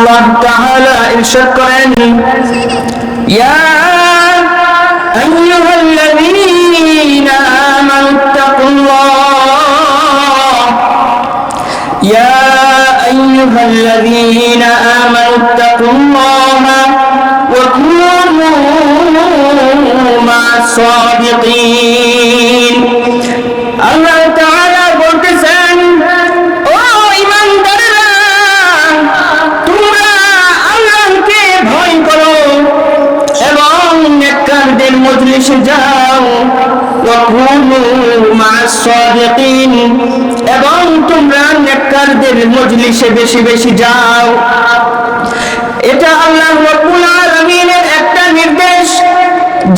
আল্লাহ তাআলা ইরশাদ করেন ইয়া আইয়ুহাল্লাযীনা আমানুত্তাকুল্লাহ ইয়া আইয়ুহাল্লাযীনা আমানুত্তাকুল্লাহ ওয়া কুনু মা'আস সাদিকিন মজলিসে যাও। এবং তোমরা নেককারদের মজলিসে বেশি বেশি যাও। এটা আল্লাহ রাব্বুল আলামিনের একটা নির্দেশ।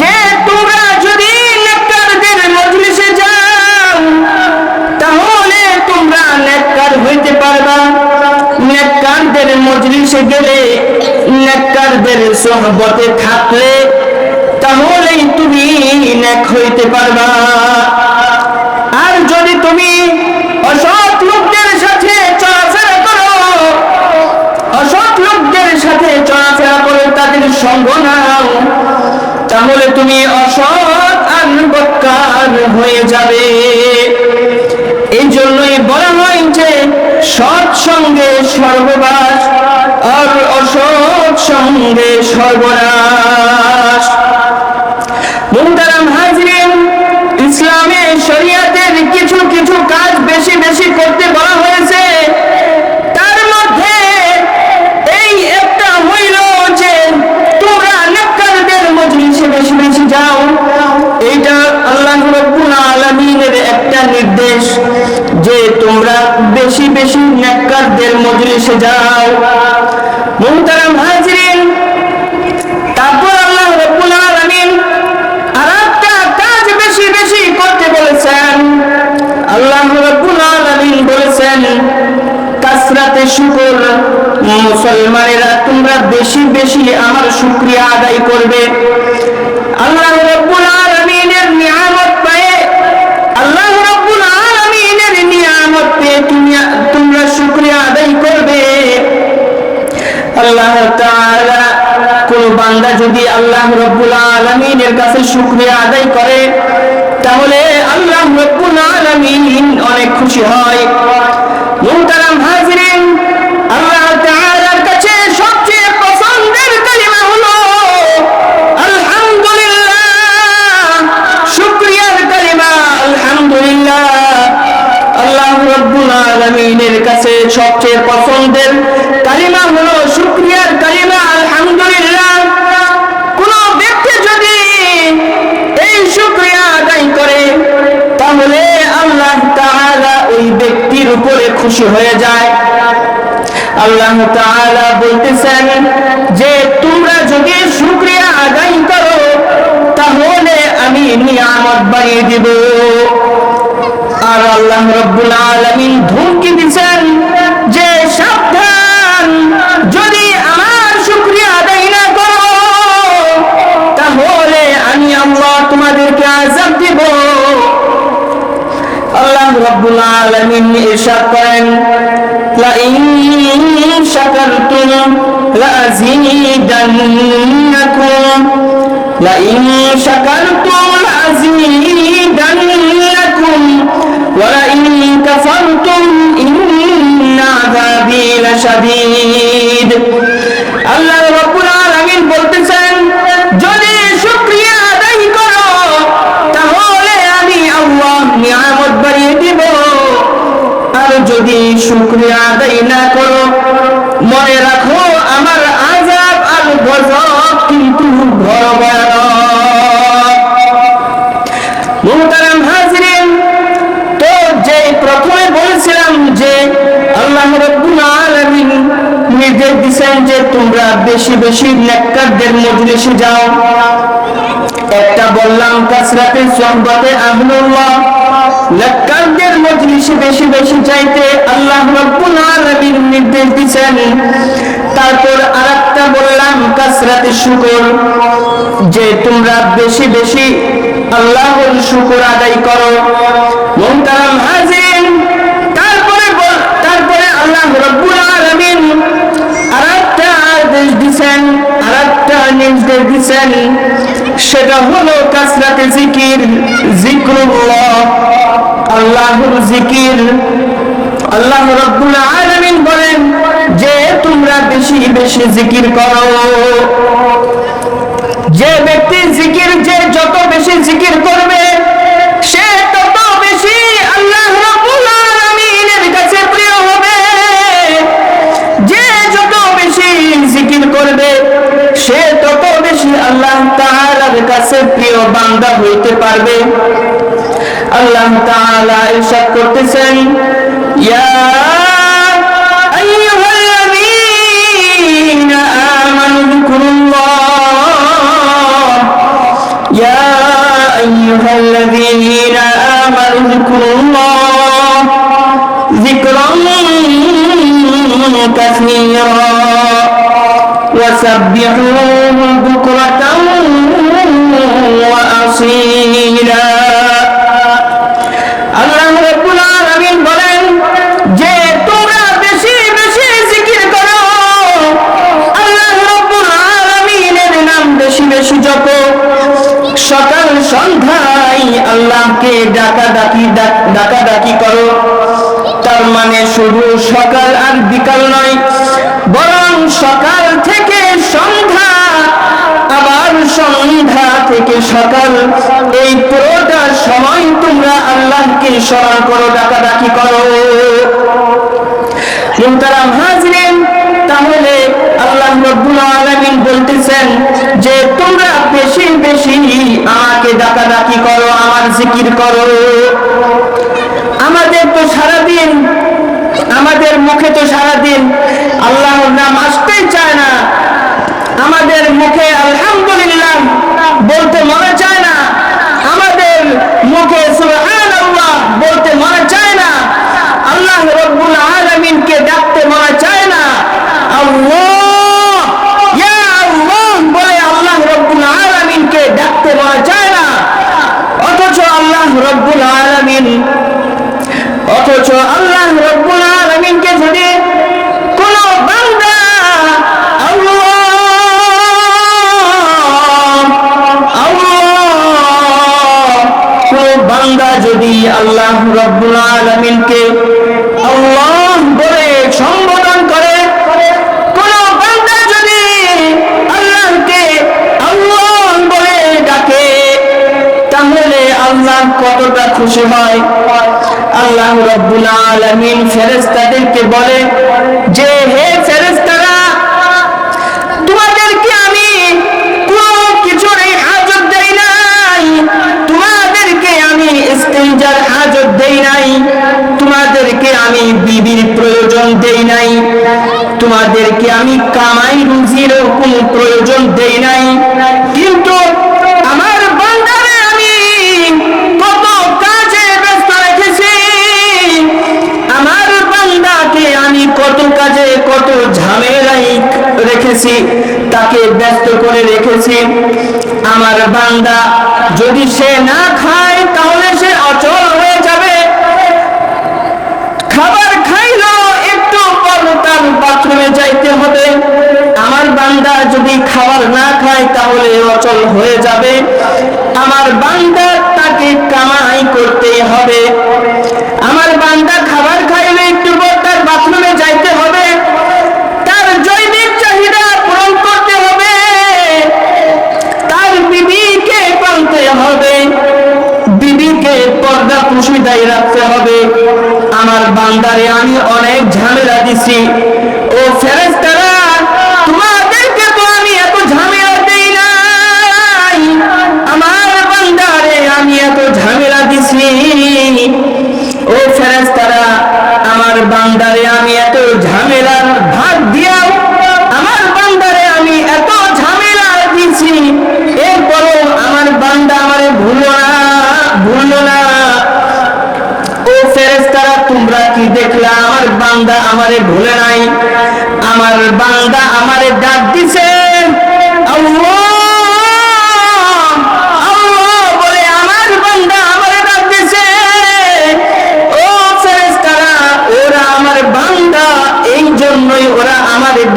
যে তোমরা যদি নেককারদের মজলিসে যাও, তাহলে তোমরা নেককার হইতে পারবা। নেককারদের মজলিসে গেলে নেককারদের সোহবতে থাকলে তাহলেই তুমি নেক হইতে পারবা। আর যদি তুমি অসৎ লোকদের সাথে চলাফেরা করো, অসৎ লোকদের সাথে চলাফেরা করে তাদের সঙ্গ নাও, তাহলে তুমি অসৎ আর হয়ে যাবে। এই জন্যই বলা হয় যে সৎ সঙ্গে সর্ববাস আর অসৎ সঙ্গে সর্বনাশ মুহতারাম হাজরিন ইসলামে শরিয়াতের কিছু কিছু কাজ বেশি বেশি করতে বলা হয়েছে তার মধ্যে এই একটা হইল যে তোমরা নেককারদের মজলিসে বেশি বেশি যাও এইটা আল্লাহ রাব্বুল আলামিনের একটা নির্দেশ যে তোমরা বেশি বেশি মজলিসে যাও। মুহতারাম হাজরিন, তারপর আল্লাহ রাব্বুল আলামিন কাজ বেশি বেশি করতে বলেছেন। আল্লাহ রাব্বুল আলামিন বলেছেন, কাসরাতে শুকর, মুসলমানেরা তোমরা বেশি বেশি আমার শুকরিয়া আদায় করবে। আল্লাহ আল্লাহ কোন বান্দা যদি আল্লাহ রাব্বুল আলামিনের কাছে শুকরিয়া আদায় করে, তাহলে আল্লাহ রাব্বুল আলামিন অনেক খুশি হয়। আল্লাহ রাব্বুল আলামিনের কাছে সবচেয়ে পছন্দের কালিমা হলো শুকরিয়ার কালিমা আলহামদুলিল্লাহ কোন ব্যক্তি যদি এই শুকরিয়া আদায় করে তাহলে আল্লাহ তাআলা ওই ব্যক্তির উপরে খুশি হয়ে যায়। আল্লাহ তাআলা বলতেছেন যে, তোমরা যদি শুকরিয়া আদায় করো, তাহলে আমি নিয়ামত বাড়িয়ে দিব। আর আল্লাহ রব্বুল আলামিন ধমকি দিছেন রব্বুল আলামিন ইরশাদ করেন লা ইন শাকারতুম লাযিদান্নাকুম লা ইন শাকারতুম লাযিদান্নাকুম ওয়া লা ইন কাফারতুম ইন্না আযাবী লাশাদীদ। করো। মনে রাখো, আমার আজাব আর গজব কিন্তু তো যে প্রথমে বলেছিলাম যে আল্লাহ রাব্বুল আলামিন নির্দেশ দিয়েছেন যে তোমরা বেশি বেশি নেককারদের মজলিসে যাও, একটা বললাম কাসরাতে সোহবতে আহলুল্লাহ নেককারদের মজলিসে বেশি বেশি চাইতে আল্লাহ রাব্বুল আলামিন নির্দেশ দিয়েছেন তারপর আরেকটা বললাম, কাসরাতে শুকর, যে তোমরা বেশি বেশি আল্লাহর শুকর আদায় করো। মুহতারাম হাজির। তারপরে বল, তারপরে আল্লাহ রাব্বুল আলামিন আরেকটা নির্দেশ দিচ্ছেন। সেটা হলো কাসরাতে জিকির, জিক্রুল্লাহ, আল্লাহর জিকির। আল্লাহ রব্বুল আলামিন বলেন, যে তোমরা বেশি বেশি জিকির করো। যে ব্যক্তি জিকির, যে যত বেশি জিকির করবে, সে তত বেশি আল্লাহ রাব্বুল আলামিনের কাছে প্রিয় হবে। যে যত বেশি জিকির করবে, সে তত বেশি আল্লাহ তাআলার কাছে প্রিয় বান্দা হইতে পারবে। আল্লাহ তাআলা ইরশাদ করতেছেন, ইয়া আইয়ুহাল্লাযীনা আমানু যকুরুল্লাহ, ইয়া আইয়ুহাল্লাযীনা আমানু যকুরুল্লাহ যিকরান কাসীরা وأصيلا আল্লাহ রাব্বুল আলামিন বলেন যে তোমরা বেশি বেশি জিকির করো আল্লাহ রাব্বুল আলামিনের নাম বেশি বেশি জপো সকাল সন্ধ্যায় আল্লাহকে ডাকা ডাকি ডাকা ডাকি করো তার মানে শুধু সকাল আর বিকাল নয় বরং সকাল থেকে সকাল। এই পুরোটা সময় তোমরা আল্লাহকে স্মরণ করো, ডাকাডাকি করো। মুহতারাম হাজরিন, তাহলে আল্লাহ রব্বুল আলামিন বলতেছেন যে, তোমরা বেশি বেশি আমাকে ডাকাডাকি করো, আমার জিকির করো। আমাদের তো সারাদিন, আমাদের মুখে তো সারাদিন আল্লাহর নাম আসতেই চায় না। আমাদের মুখে আল্লাহ রব্বুল আলামিনকে আল্লাহ বলে সম্বোধন করে। কোন যদি আল্লাহকে আল্লাহ বলে ডাকে, তাহলে আল্লাহ কতটা খুশি হয়? আল্লাহ রব্বুল আলামিন ফেরেশতাদেরকে বলে, যে হে প্রয়োজন দেই নাই। তোমাদেরকে আমি কামাই রুজির কোনো প্রয়োজন দেই নাই। কিন্তু আমার বান্দারে আমি কত কাজে ব্যস্ত রেখেছি। আমার বান্দাকে আমি কত কাজে, কত ঝামেলাই রেখেছি, তাকে ব্যস্ত করে রেখেছি। আমার বান্দা যদি সে না খায় তাহলে সে অচল হয়ে যাবে খাবার খাইলো একটু পর তার বাথরুমে যাইতে হবে আমার বান্দা যদি খাবার না খায় তাহলে অচল হয়ে যাবে। আমার বান্দা তাকে কামাই করতেই হবে। আমার বান্দা খাবার খাইলে একটু পর তার বাথরুমে যাইতে হবে। তার জৈবিক চাহিদা পূরণ করতে হবে। তার বিবিকে পালতে হবে। বিবিকে পর্দা পুষিদায় রাখতে হবে। আমার বান্দারে আমি অনেক ঝামেলা দিছি।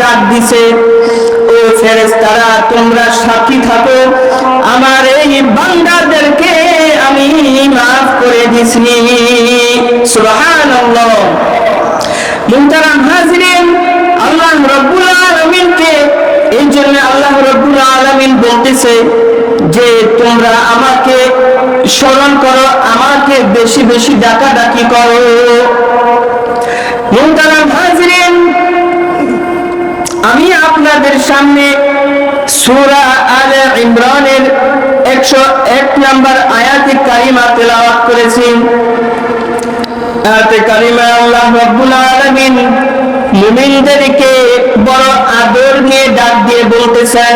ডাক দিছে, ও ফেরেশতারা, তোমরা সাক্ষী থাকো। আমার এই বান্দাদেরকে আমি মাফ করে দিসনি সুবহানাল্লাহ। মুহতারাম হাজিরিন, আল্লাহ রব্বুল আলামিনকে এই জন্য আল্লাহ রব্বুল আলামিন বলতেছে যে, তোমরা আমাকে স্মরণ করো, আমাকে বেশি বেশি ডাকা ডাকি করো মুহতারাম হাজিরিন আমি আপনাদের সামনে সুরা আলে ইমরানের একশো এক নম্বর আয়াতে কারিমা তেলাওয়াত করেছি। আয়াতে কারিমা আল্লাহ রব্বুল আলমিন মুমিনদেরকে বড় আদর নিয়ে ডাক দিয়ে বলতেছেন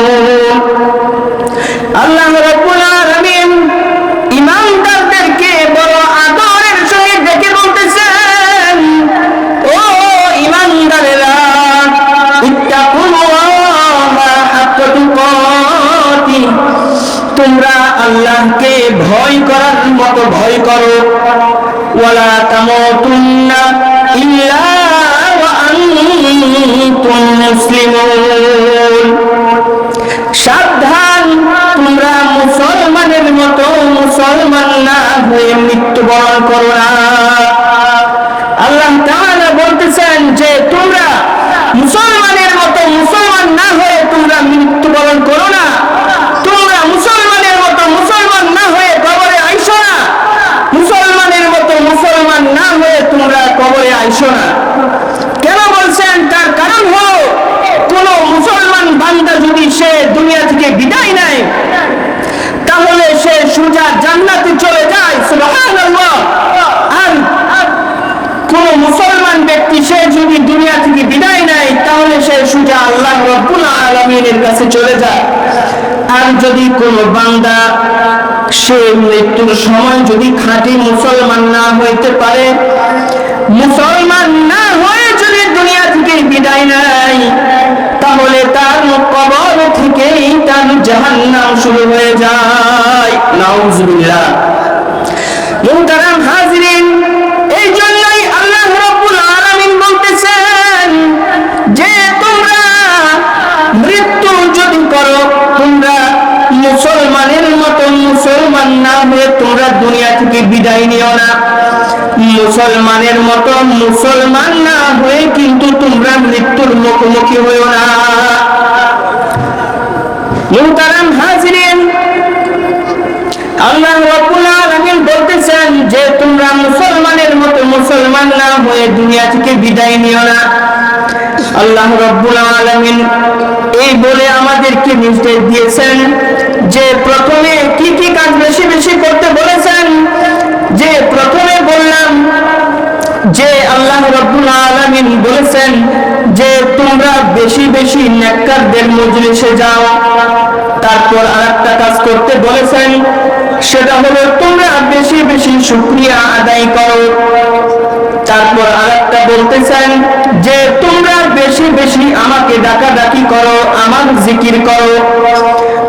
আল্লাহকে ভয় করার মতো ভয় করো। ওয়ালা তামুতুন্না ইল্লা ওয়া আনতুম মুসলিমুন সাবধান তোমরা মুসলমানের মতো মুসলমান না হয়ে মৃত্যুবরণ করো না আল্লাহ তাআলা বলতেছেন যে তোমরা মুসলমানের মতো মুসলমান না হয়ে তোমরা মৃত্যুবরণ করো না তোমরা মুসলমানের মতো মুসলমান না হয়ে কবরে আইসো না মুসলমানের মতো মুসলমান না হয়ে তোমরা কবরে আইসো না কেন বলছেন তার কারণ হলো কোন মুসলমান বান্দা যদি সে দুনিয়া থেকে বিদায় নেয় তাহলে সে সোজা জান্নাতে চলে যায় সুবহানাল্লাহ আর কোন মুসলমান ব্যক্তি সে যদি দুনিয়া থেকে বিদায় নেয় তাহলে সে সোজা আল্লাহ রব্বুল আলামিনের কাছে চলে যায়। আর যদি কোন বান্দা সে মৃত্যুর সময় যদি খাঁটি মুসলমান না হইতে পারে, মুসলমান না হয়ে যদি দুনিয়া থেকে বিদায় নেয়, তাহলে তার কবর থেকেই তার জাহান্নাম শুরু হয়ে যায়। নাউজুবিল্লাহ। না হয়ে তোমরা দুনিয়া থেকে বিদায় নিও না। মুসলমানের মতো মুসলমান না হয়ে কিন্তু তোমরা মৃত্যুর মুখোমুখি হইও না। মুহতারাম আল্লাহ রাব্বুল আলামিন বলতেছেন যে, তোমরা মুসলমানের মতো মুসলমান না হয়ে দুনিয়া থেকে বিদায় নিও না। আল্লাহ রাব্বুল আলামিন এই বলে আমাদেরকে নির্দেশ দিয়েছেন যে প্রথমে কি কি কাজ বেশি বেশি করতে বলেছেন? যে প্রথমে বললাম যে আল্লাহ রাব্বুল আলামিন বলেছেন যে তোমরা বেশি বেশি নেককারদের মজলিসে যাও। তারপর আরেকটা কাজ করতে বলেছেন, সেটা হলো তোমরা বেশি বেশি শুকরিয়া আদায় করো। তারপর আরেকটা বলতেছেন যে তোমরা বেশি বেশি আমাকে ডাকাডাকি করো, আমার জিকির করো।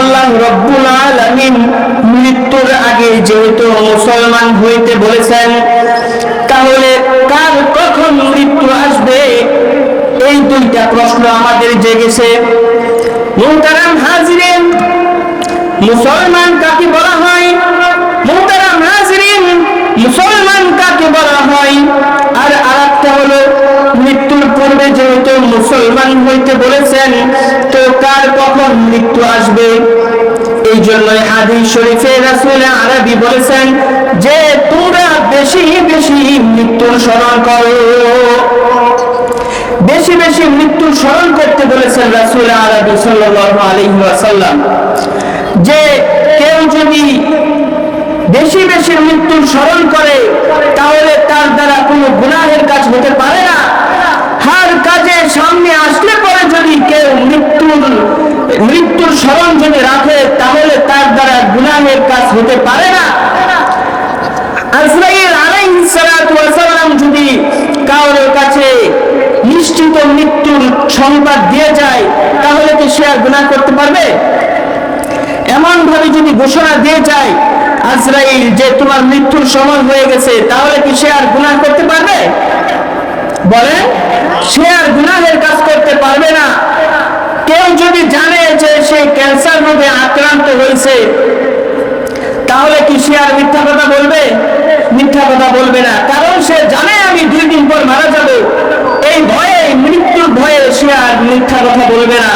আল্লাহ রব্বুল আলামিন মৃত্যুর আগে যেহেতু মুসলমান হইতে বলেছেন, তাহলে কার কখন মৃত্যু আসবে? এই দুইটা প্রশ্ন আমাদের জেগেছে। মুহতারাম হাজিরেন, মুসলমান কাকে বলা হয় মুহতারাম হাজিরিন মুসলমান কাকে বলা হয় আর আরেকটা হলো মৃত্যুর পূর্বে যেহেতু মুসলমান হইতে বলেছেন তো কার কখন মৃত্যু আসবে? এই জন্যই হাদিস শরীফে রাসূল আরবি বলেছেন, যে তোমরা বেশি বেশি মৃত্যুর স্মরণ করো। বেশি বেশি মৃত্যুর স্মরণ করতে বলেছেন রাসূল আরবি সাল্লাল্লাহু আলাইহি ওয়াসাল্লাম। যে কেউ যদি বেশি বেশি মৃত্যুর স্মরণ করে, তাহলে তার দ্বারা কোনো গুনাহের কাজ হতে পারে না। সামনে আসলে পরে যদি কেউ মৃত্যুর মৃত্যুর স্মরণ যদি রাখে, তাহলে তার দ্বারা গুনাহের কাজ হতে পারে না। যদি কারোর কাছে নিশ্চিত মৃত্যুর সংবাদ দিয়ে যায়, তাহলে কি সে আর গুনাহ করতে পারবে? এমন ভাবে যদি ঘোষণা দিয়ে যায়, আজরাইল, যে তোমার মৃত্যুর সময় হয়ে গেছে, তাহলে কি সে আর গুনাহ করতে পারবে? বলে, সে আর গুনাহের কাজ করতে পারবে না। কেউ যদি জানে যে সে ক্যান্সার রোগে আক্রান্ত হয়েছে, তাহলে কি সে আর মিথ্যা কথা বলবে? মিথ্যা কথা বলবে না। কারণ সে জানে আমি দুই দিন পর মারা যাব। এই ভয়ে, মৃত্যুর ভয়ে সে আর মিথ্যা কথা বলবে না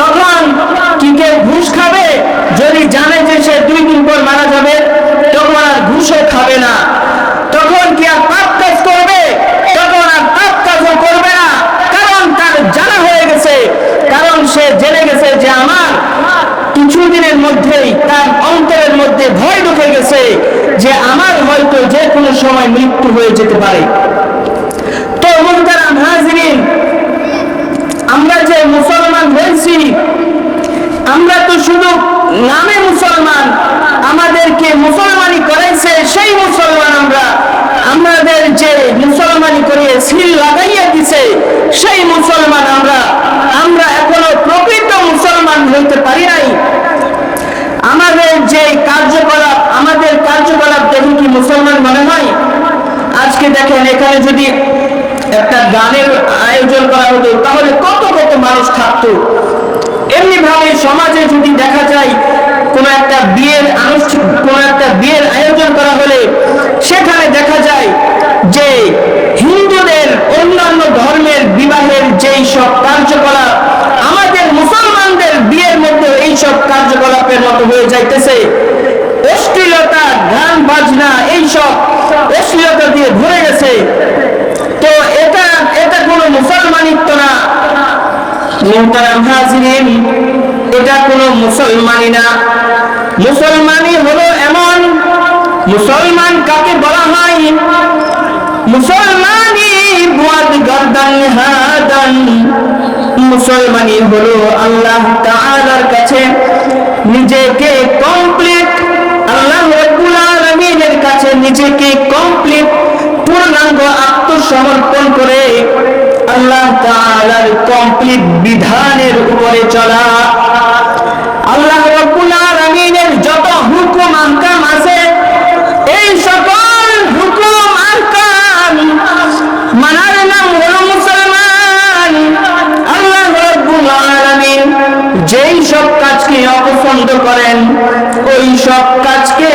তখন কি কেউ ঘুষ খাবে যদি জানে যে সে দুই দিন পর মারা যাবে তখন আর ঘুষও খাবে না তখন কি আর পাপ কাজ করবে তখন আর পাপ কাজও করবে না কারণ তার জানা হয়ে গেছে কারণ সে জেনে গেছে যে আমার কিছুদিনের মধ্যেই তার অন্তরের মধ্যে ভয় ঢুকে গেছে যে আমার হয়তো যে কোনো সময় মৃত্যু হয়ে যেতে পারে। তো মুহতারাম হাজিরিন, আমরা যে মুসলমান হয়েছি, আমরা তো শুধু নামে মুসলমান, আমাদেরকে মুসলমানি করেছে সেই মুসলমান আমরা। আমাদের যে মুসলমানি করিয়ে সিল লাগাইয়া দিছে সেই মুসলমান আমরা। আমরা এখনও প্রকৃত মুসলমান হইতে পারি নাই। আমাদের যে কার্যকলাপ, আমাদের কার্যকলাপ দেখে কি মুসলমান মনে হয়? আজকে দেখেন, এখানে যদি একটা গানের আয়োজন করা হতো, তাহলে কত কত মানুষ থাকতো। এমনি ভাবে সমাজে যদি দেখা যায়, কোন একটা বিয়ের আনুষ্ঠান কোন একটা বিয়ের আয়োজন করা হলে, সেখানে দেখা যায় যে হিন্দুদের অন্যান্য ধর্মের বিবাহের যেই সব কার্যকলাপ, আমাদের মুসলমানদের বিয়ের মধ্যে এই সব কার্যকলাপের মতো হয়ে যাইতেছে। অশ্লীলতা গান বাজনা এইসব অশ্লীলতা দিয়ে ভরে গেছে। তো এটা এটা কোনো মুসলমানিত্ব না। এটা কোনো মুসলমানি না। মুসলমানি হলো এমন, মুসলমান কাকে বলা হয়? মুসলমানি মুসলমানি হলো আল্লাহ কাছে নিজেকে কমপ্লিট কাছে নিজেকে কমপ্লিট পূর্ণাঙ্গ আত্মসমর্পণ করে আল্লাহ তাআলার কমপ্লিট বিধানের উপরে চলা। আল্লাহ রাব্বুল আলামিনের যত হুকুম আহকাম আছে, এই সকল হুকুম আহকাম মানার নাম হলো মুসলমান। আল্লাহ রাব্বুল আলামিন যেই সব কাজকে অপছন্দ করেন, ওই সব কাজকে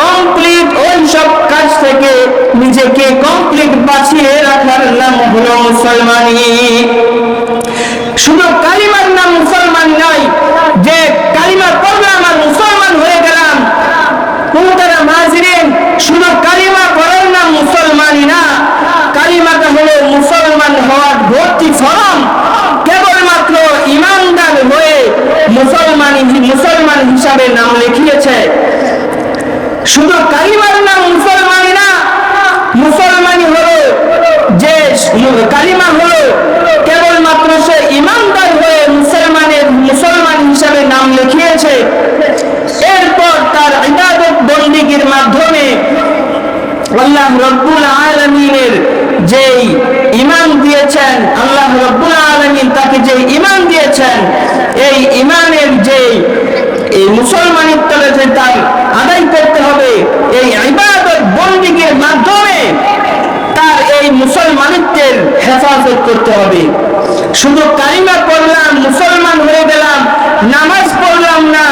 কমপ্লিট ওই সব কাজ থেকে নিজেকে কমপ্লিট বাঁচিয়ে রাখার নাম হলো মুসলমানি। শুধু কালিমার নাম মুসলমান নয়, যে কালিমা পড়লাম আর মুসলমান হয়ে গেলাম। কোনটারা মাঝিরেন শুধু কালিমা পড়ার নাম মুসলমানই না, কালিমাটা হলো মুসলমান হওয়ার ভর্তি ফরম। কেবলমাত্র ইমানদার হয়ে মুসলমান মুসলমান হিসাবে নাম লিখিয়েছে। শুধু কালিমার নাম মুসলমানই না মুসলমানই হলো যে কালিমা হলো কেবলমাত্র সে ইমানদার হয়ে মুসলমানের মুসলমান হিসাবে নাম লিখিয়েছে এরপর তার ইবাদত বন্দিগির মাধ্যমে আল্লাহ রব্বুল আলমিনের যেই ইমান দিয়েছেন, আল্লাহ রব্বুল আলমিন তাকে যে ইমান দিয়েছেন, এই ইমানের যে এই মুসলমানিত্বরে যে তার আদায় করতে হবে, এই ইবাদত বন্দিগির মাধ্যমে তার এই মুসলমানিত্বের হেফাজত করতে হবে। শুধু কালিমা পড়লাম, মুসলমান হয়ে গেলাম, নামাজ পড়লাম না,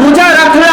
রোজা রাখলাম